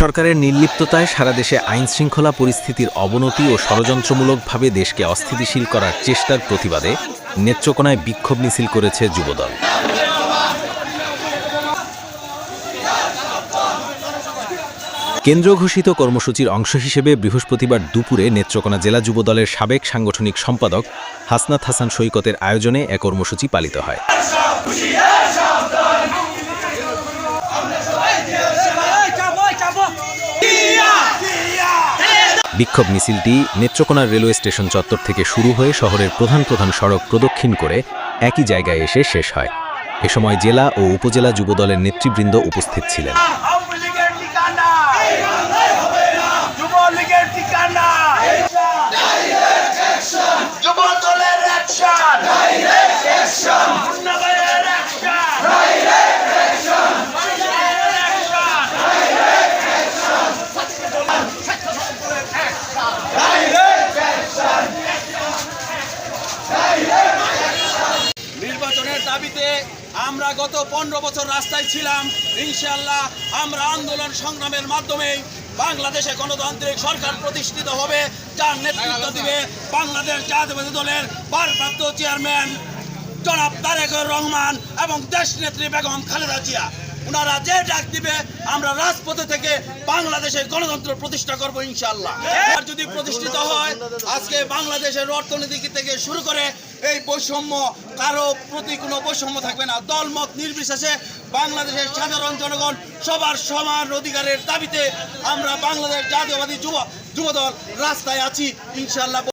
সরকারের নির্লিপ্ততায় সারা দেশে আইন শৃঙ্খলা পরিস্থিতির অবনতি ও ষড়যন্ত্রমূলকভাবে দেশকে অস্থিতিশীল করার চেষ্টার প্রতিবাদে নেত্রকোনায় বিক্ষোভ মিছিল করেছে যুবদল। কেন্দ্র ঘোষিত কর্মসূচির অংশ হিসেবে বৃহস্পতিবার দুপুরে নেত্রকোনা জেলা যুবদলের সাবেক সাংগঠনিক সম্পাদক হাসনাত হাসান সৈকতের আয়োজনে এ কর্মসূচি পালিত হয়। বিক্ষোভ মিছিলটি নেত্রকোনার রেলওয়ে স্টেশন চত্বর থেকে শুরু হয়ে শহরের প্রধান প্রধান সড়ক প্রদক্ষিণ করে একই জায়গায় এসে শেষ হয়। এ সময় জেলা ও উপজেলা যুবদলের নেতৃবৃন্দ উপস্থিত ছিলেন। দাবিতে আমরা গত পনেরো বছর রাস্তায় ছিলাম। ইনশাল্লাহ আমরা আন্দোলন সংগ্রামের মাধ্যমে বাংলাদেশে গণতান্ত্রিক সরকার প্রতিষ্ঠিত হবে, যার নেতৃত্ব দিবে বাংলাদেশ জাতীয়বাদী দলের ভারপ্রাপ্ত চেয়ারম্যান জনাব তারেক রহমান এবং দেশ নেত্রী বেগম খালেদা জিয়া। ওনারা যে ডাক দিবে, আমরা রাজপথে থেকে বাংলাদেশের গণতন্ত্র প্রতিষ্ঠা করব ইনশাল্লাহ আর যদি প্রতিষ্ঠিত হয়, আজকে বাংলাদেশের অর্থনীতি থেকে শুরু করে এই বৈষম্য, কারও প্রতি কোনো বৈষম্য থাকবে না। দলমত নির্বিশেষে বাংলাদেশের সাধারণ জনগণ সবার সমান অধিকারের দাবিতে আমরা বাংলাদেশ জাতীয়বাদী যুব যুবদল রাস্তায় আছি, ইনশাআল্লাহ।